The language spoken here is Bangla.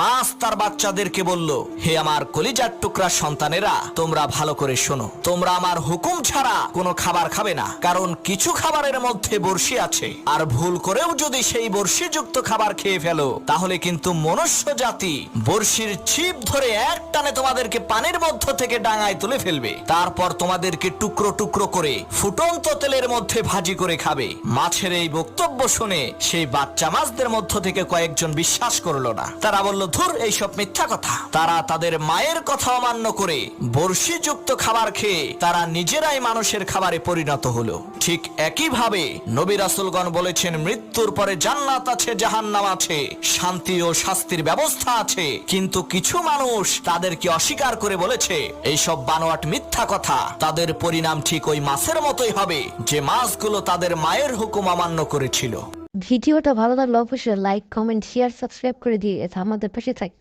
মাছ তার বাচ্চাদেরকে বলল, হে আমার কলিজার টুকরা সন্তানেরা, তোমরা ভালো করে শোনো। তোমরা আমার হুকুম ছাড়া কোনো খাবার খাবে না, কারণ কিছু খাবারের মধ্যে বর্ষি আছে। আর ভুল করেও যদি সেই বর্ষিযুক্ত খাবার খেয়ে ফেলো, তাহলে কিন্তু মনুষ্য জাতি বর্ষির ছিপ ধরে এক টানে তোমাদেরকে পানির মধ্য থেকে ডাঙায় তুলে ফেলবে। তারপর তোমাদেরকে টুকরো টুকরো করে ফুটন্ত তেলের মধ্যে ভাজি করে খাবে। মাছের এই বক্তব্য শুনে সেই বাচ্চা মাছদের মধ্য থেকে কয়েকজন বিশ্বাস করল না। তারা বলল ধুর এইসব মিথ্যা কথা। তারা তাদের মায়ের কথা অমান্য করে বর্ষিযুক্ত খাবার খেয়ে তারা নিজেরাই মানুষের খাবারে পরিণত হলো। ঠিক একইভাবে নবী রাসুলগণ বলেছেন, মৃত্যুর পরে জান্নাত আছে, জাহান্নাম আছে, শান্তি ও শাস্তির ব্যবস্থা আছে। কিন্তু কিছু মানুষ তাদেরকে অস্বীকার করে বলেছে, এইসব বানোয়াট মিথ্যা কথা। তাদের পরিণাম ঠিক ওই মাছের মতোই হবে, যে মাছগুলো তাদের মায়ের হুকুম অমান্য করেছিল। ভিডিওটা ভালো লাগলে অবশ্যই লাইক কমেন্ট শেয়ার সাবস্ক্রাইব করে দিয়ে আমাদের পাশে থাক।